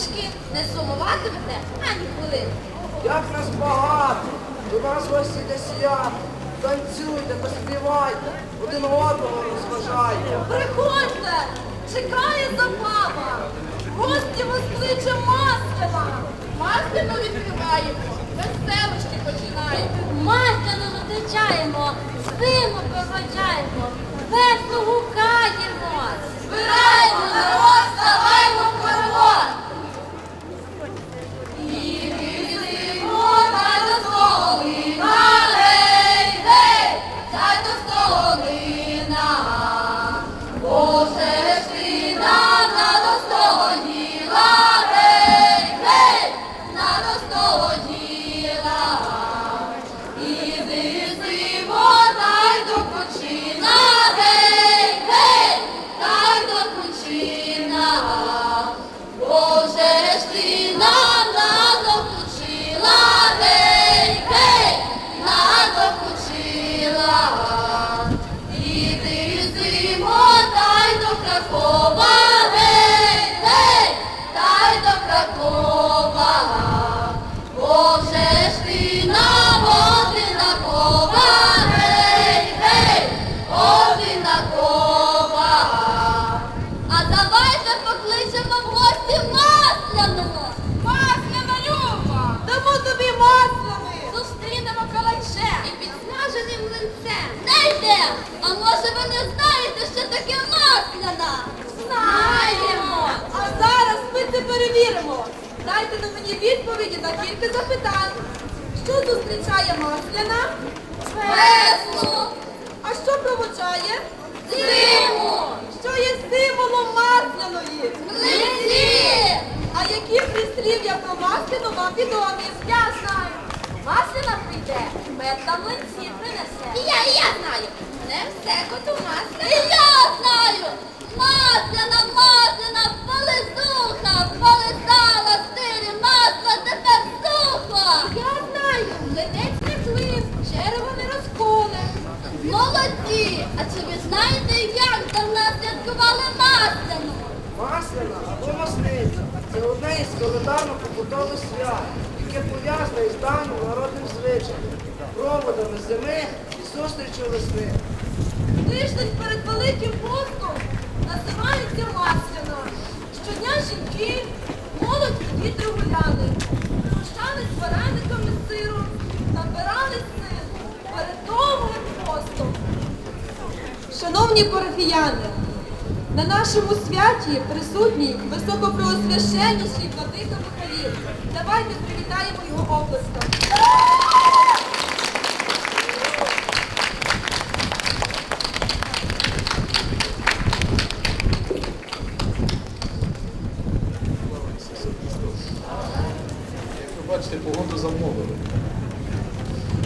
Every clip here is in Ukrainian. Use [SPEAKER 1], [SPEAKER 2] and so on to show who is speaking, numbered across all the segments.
[SPEAKER 1] трішки не сумуватимете ані хвилини.
[SPEAKER 2] Як нас багато, до нас гості де свято. Танцюйте, поспівайте, один одного розважайте.
[SPEAKER 1] Приходьте, чекає забава. Гості вас кличе Масляна. Масляну відкриваємо, веселочки починаємо.
[SPEAKER 3] Масляно зустрічаємо, зиму проводжаємо, весно гукаємо.
[SPEAKER 1] Збираємо народ, ставаймо А може ви не знаєте, що таке масляна? Знаємо!
[SPEAKER 4] А зараз ми це перевіримо. Дайте на мені відповіді на кілька запитань. Що зустрічає масляна?
[SPEAKER 1] Весну!
[SPEAKER 4] А що проводжає?
[SPEAKER 1] Зиму!
[SPEAKER 4] Що є символом масляної?
[SPEAKER 1] Млинці!
[SPEAKER 4] А які прислів'я про масляну вам відомі?
[SPEAKER 1] Я знаю. Масляна прийде, мед та млинці принесе. І я, і я знаю. Не все коту масляна. І я знаю. Масляна, масляна, полизуха, полизала стирі масла, тепер сухо. Я знаю. Ледець не злив, черево не розколе. Молодці! А чи ви знаєте, як давно святкували масляну?
[SPEAKER 2] Масляна або масниця це одне із календарно-побутових свят, яке пов'язане із давнім народним звичаєм, проводами зими і зустрічю весни.
[SPEAKER 4] Тиждень перед Великим постом називається масляна. Щодня жінки, молодь і діти гуляли. Прощали з варениками з сиром, набирали сил перед довгим постом. Шановні парафіяни, на нашому святі присутній високопреосвященніший владика Михаїл. Давайте привітаємо його оплеском.
[SPEAKER 5] Як ви бачите, погоду замовили.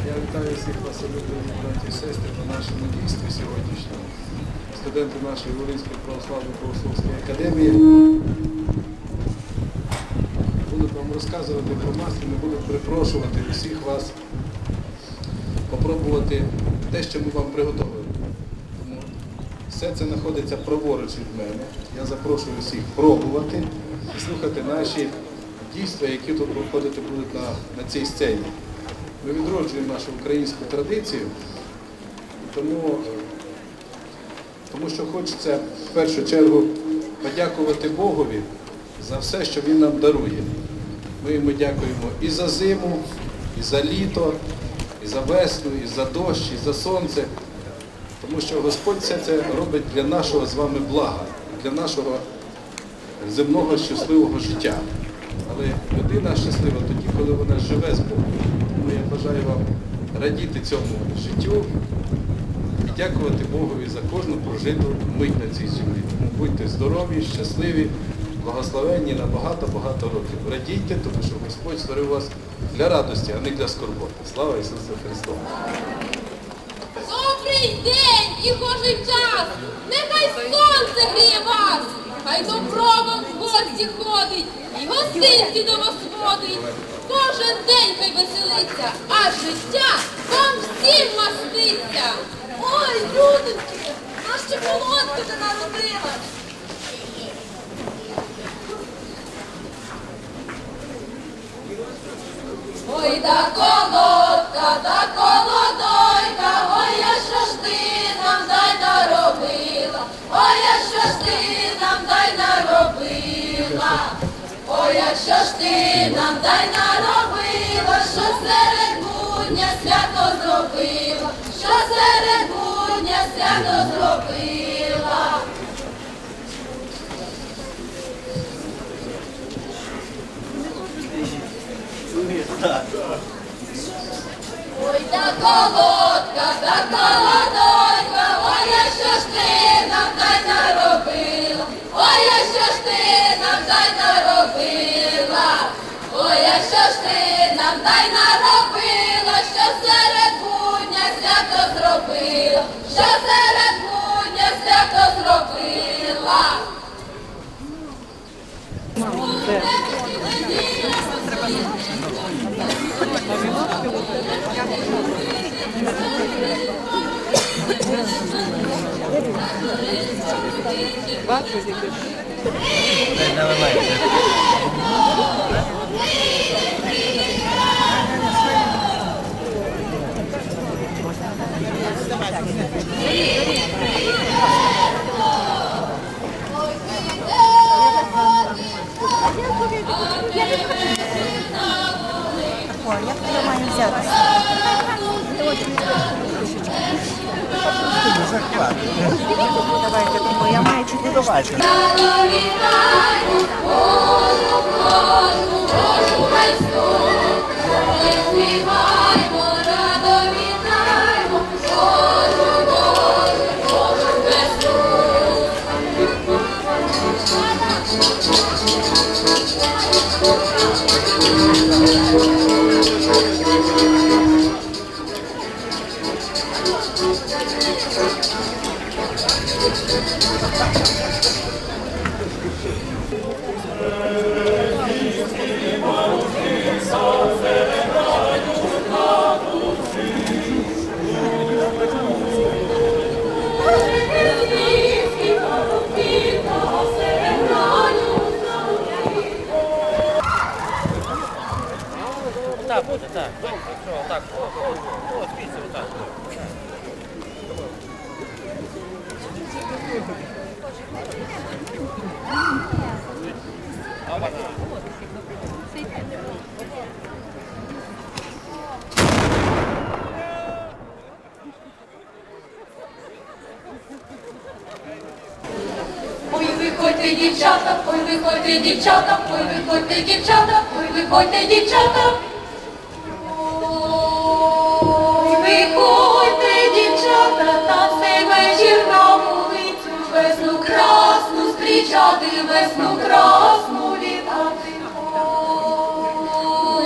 [SPEAKER 5] Я вітаю всіх вас, улюблені браті і сестри, на нашому дійстві сьогоднішньому. Студенти нашої Волинської православної богословської академії. Буду вам розказувати про маслину, буду припрошувати усіх вас попробувати те, що ми вам приготовили. Тому все це знаходиться праворуч від мене. Я запрошую всіх пробувати і слухати наші дійства, які тут проходити будуть на, на цій сцені. Ми відроджуємо нашу українську традицію, і тому, тому що хочеться в першу чергу подякувати Богові за все, що Він нам дарує. Ми йому дякуємо і за зиму, і за літо, і за весну, і за дощ, і за сонце. Тому що Господь все це робить для нашого з вами блага, для нашого земного щасливого життя. Але людина щаслива тоді, коли вона живе з Богом. Тому я бажаю вам радіти цьому життю дякувати Богові за кожну прожиту мить на цій землі. Тому будьте здорові, щасливі, благословенні на багато-багато років. Радійте, тому що Господь створив вас для радості, а не для скорботи. Слава Ісусу Христу!
[SPEAKER 1] Добрий день і гожий час! Нехай сонце гріє вас! Хай добро вам в гості ходить, і гостинці до вас водить. Кожен день хай веселиться, а життя вам всім маститься.
[SPEAKER 4] Ой, людоньки, наша колодку ти народила. Ой, да колодка, да колодойка, ой, я
[SPEAKER 1] що ж ти нам дай наробила, ой, я що ж ти нам дай наробила, ой, я що ж ти нам дай наробила, що серед будня свято зробила свято зробила. Ой, та колодка, та колодонька, ой, а що ж ти нам дай наробила, ой, а що ж ти нам дай наробила, ой, а що ж ти нам дай наробила, що серед будня свято зробила, що серед будня свято зробила.
[SPEAKER 6] Як я маю взяти? Давайте, бо я маю чотири штуки.
[SPEAKER 7] Божу буде, не Якщо так, о, о, о, о, звідси, отак.
[SPEAKER 1] Ой, виходьте, дівчата, ой, виходьте, дівчата, ой, виходьте, дівчата, ой, виходьте, дівчата. Зустрічати, весну красну вітати.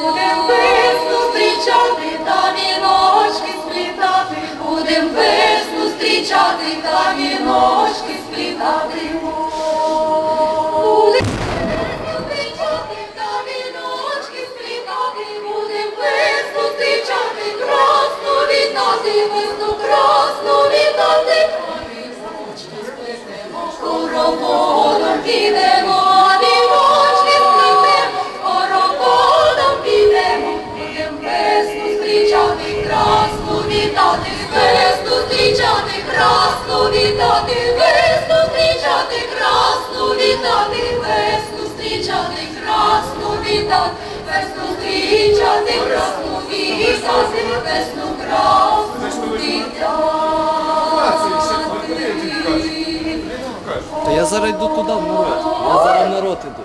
[SPEAKER 1] Будем весну зустрічати, та віночки сплітати, будем весну зустрічати, та віночки сплітати, будем весну зустрічати, красну вітати, весну красну вітати. Весну зустрічати, красну вітати, весну красну
[SPEAKER 8] зараз йду туди в народ. Я зараз в народ іду.